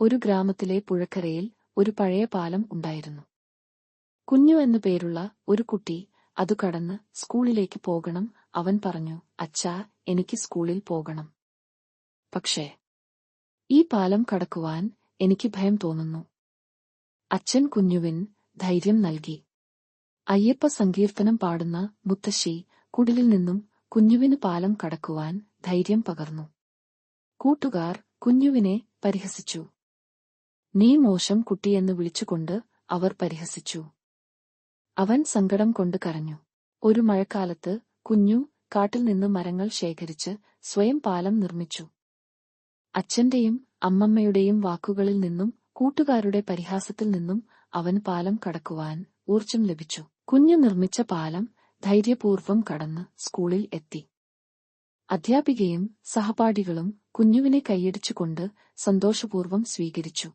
ഒരു ഗ്രാമത്തിലെ പുഴക്കരയിൽ ഒരു പഴയ പാലം ഉണ്ടായിരുന്നു. കുഞ്ഞു എന്നു പേരുള്ള ഒരു കുട്ടി അതു കടന്ന് സ്കൂളിലേക്ക് പോകണം. അവൻ പറഞ്ഞു അച്ഛാ എനിക്ക് സ്കൂളിൽ പോകണം. പക്ഷേ ഈ പാലം കടക്കുവാൻ എനിക്ക് ഭയം തോന്നുന്നു. അച്ഛൻ കുഞ്ഞുവിൻ ധൈര്യം നൽകി. അയ്യപ്പ സങ്കീർത്തനം പാടുന്ന മുത്തശ്ശി കുടിലിൽ നിന്നും കുഞ്ഞുവിന് പാലം കടക്കുവാൻ ധൈര്യം പകർന്നു. കൂട്ടുകാർ കുഞ്ഞുവിനെ പരിഹസിച്ചു. നീ മോശം കുട്ടിയെന്ന് വിളിച്ചുകൊണ്ട് അവർ പരിഹസിച്ചു. അവൻ സങ്കടം കൊണ്ട് കരഞ്ഞു. ഒരു മഴക്കാലത്ത് കുഞ്ഞു കാട്ടിൽ നിന്ന് മരങ്ങൾ ശേഖരിച്ച് സ്വയം പാലം നിർമ്മിച്ചു. അച്ഛന്റെയും അമ്മമ്മയുടെയും വാക്കുകളിൽ നിന്നും കൂട്ടുകാരുടെ പരിഹാസത്തിൽ നിന്നും അവൻ പാലം കടക്കുവാൻ ഊർജം ലഭിച്ചു. കുഞ്ഞു നിർമ്മിച്ച പാലം ധൈര്യപൂർവം കടന്ന് സ്കൂളിൽ എത്തി. അധ്യാപികയും സഹപാഠികളും കുഞ്ഞുവിനെ കൈയടിച്ചുകൊണ്ട് സന്തോഷപൂർവം സ്വീകരിച്ചു.